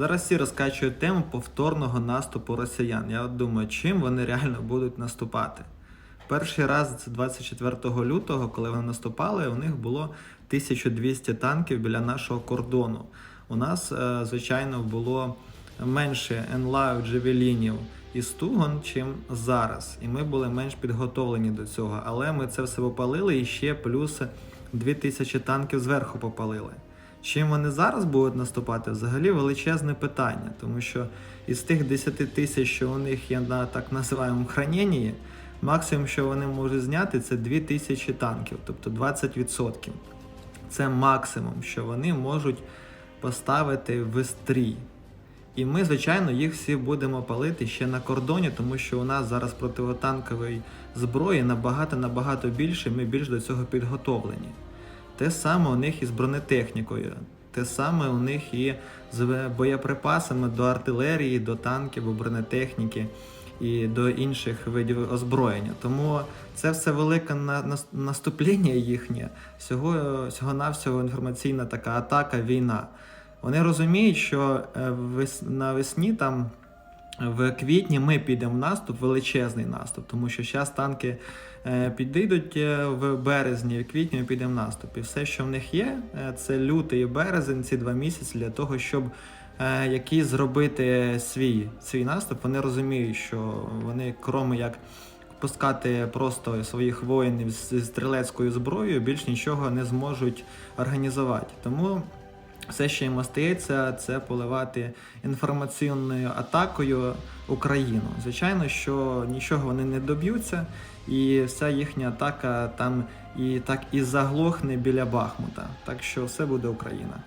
Зараз всі розкачують тему повторного наступу росіян. Я думаю, чим вони реально будуть наступати. Перший раз це 24 лютого, коли вони наступали, у них було 1200 танків біля нашого кордону. У нас, е, звичайно, було менше енлав, джевелінів і стугон, чим зараз. І ми були менш підготовлені до цього. Але ми це все попалили і ще плюс 2000 танків зверху попалили. Чим вони зараз будуть наступати, взагалі величезне питання, тому що із тих 10 тисяч, що у них є на так називаємому храненні, максимум, що вони можуть зняти, це 2 тисячі танків, тобто 20%. Це максимум, що вони можуть поставити в стрій. І ми, звичайно, їх всі будемо палити ще на кордоні, тому що у нас зараз противотанкової зброї набагато набагато більше, ми більш до цього підготовлені. Те саме у них і з бронетехнікою, те саме у них і з боєприпасами до артилерії, до танків, до бронетехніки і до інших видів озброєння. Тому це все велике на- нас- наступлення їхнє, всього, всього навсього інформаційна така атака, війна. Вони розуміють, що е, вес- навесні там. В квітні ми підемо в наступ, величезний наступ, тому що зараз танки е, підійдуть е, в березні, в квітні ми підемо в наступ. І все, що в них є, е, це лютий і березень, ці два місяці для того, щоб якийсь зробити свій, свій наступ. Вони розуміють, що вони, кроме як пускати просто своїх воїнів з стрілецькою зброєю, більш нічого не зможуть організувати. Тому все, що їм остається, це поливати інформаційною атакою Україну. Звичайно, що нічого вони не доб'ються, і вся їхня атака там і так і заглохне біля Бахмута. Так що все буде Україна.